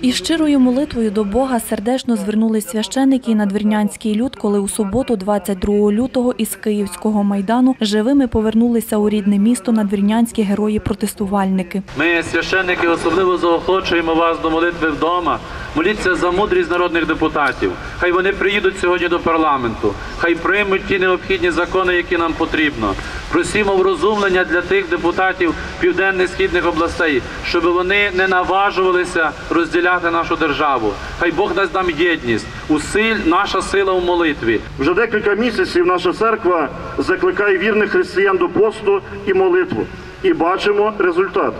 Із щирою молитвою до Бога сердечно звернулись священики і надвірнянський люд, коли у суботу, 22 лютого, із Київського майдану живими повернулися у рідне місто надвірнянські герої-протестувальники. Ми, священники, особливо заохочуємо вас до молитви вдома. Моліться за мудрість народних депутатів. Хай вони приїдуть сьогодні до парламенту, хай приймуть ті необхідні закони, які нам потрібно. Просімо врозумлення для тих депутатів південних східних областей, щоб вони не наважувалися розділяти нашу державу. Хай Бог дасть нам єдність, усиль наша сила у молитві. Вже декілька місяців наша церква закликає вірних християн до посту і молитву. І бачимо результат.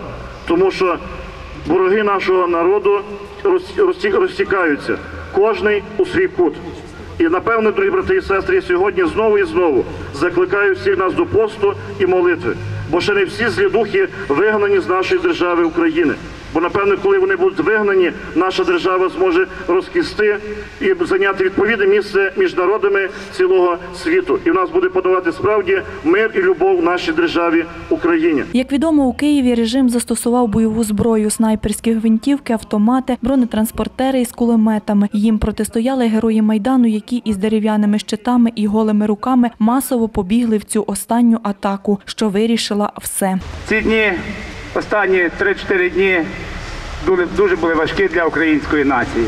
Тому що вороги нашого народу розтікаються, кожний у свій кут. І напевне, дорогі брати і сестри, сьогодні знову і знову закликаю всіх нас до посту і молитви. Бо ще не всі злі духи вигнані з нашої держави України. Бо напевно, коли вони будуть вигнані, наша держава зможе розкісти і зайняти відповідне місце між народами цілого світу. І в нас буде подавати справді мир і любов в нашій державі Україні. Як відомо, у Києві режим застосував бойову зброю, снайперські гвинтівки, автомати, бронетранспортери із кулеметами. Їм протистояли герої майдану, які із дерев'яними щитами і голими руками масово побігли в цю останню атаку, що вирішила все. Ці дні, останні 3-4 дні, дуже, були важкі для української нації.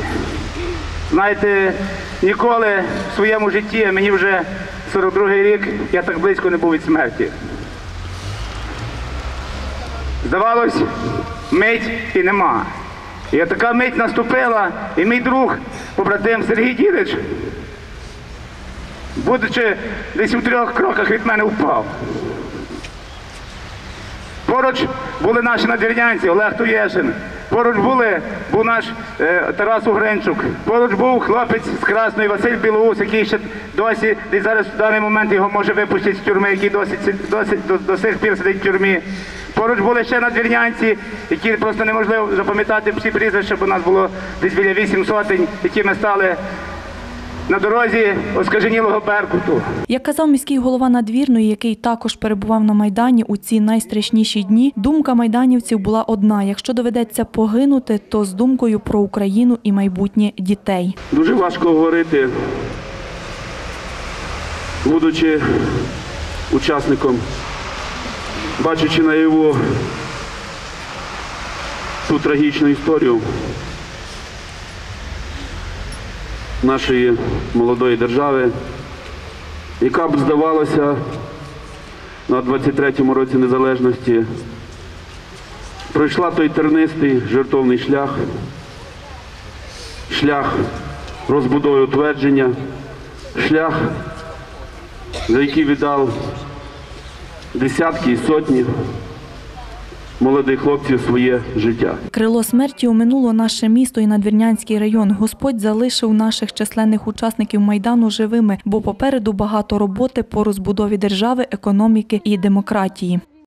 Знаєте, ніколи в своєму житті, а мені вже 42-й рік, я так близько не був від смерті. Здавалось, мить і нема. І така мить наступила, і мій друг, побратим Сергій Дідич, будучи десь у трьох кроках від мене впав. Поруч були наші надвірнянці, Олег Туєшин. Поруч були, був наш е, Тарас Угренчук. Поруч був хлопець з Красної Василь Білоус, який ще досі, десь зараз в даний момент його може випустити з тюрми, який досі, досі до, до сих пір сидить в тюрмі. Поруч були ще надвірнянці, які просто неможливо запам'ятати всі прізвища, бо нас було десь біля вісім сотень, які ми стали на дорозі оскаженілого Беркуту. Як казав міський голова надвірної, який також перебував на майдані у ці найстрашніші дні, думка майданівців була одна: якщо доведеться погинути, то з думкою про Україну і майбутнє дітей. Дуже важко говорити, будучи учасником, бачачи наяву ту трагічну історію нашої молодої держави, яка б здавалося на 23-му році незалежності пройшла той тернистий жертовний шлях, шлях розбудови утвердження, шлях, за який віддав десятки і сотні молодих хлопців своє життя. Крило смерті оминуло наше місто і надвірнянський район. Господь залишив наших численних учасників майдану живими, бо попереду багато роботи по розбудові держави, економіки і демократії.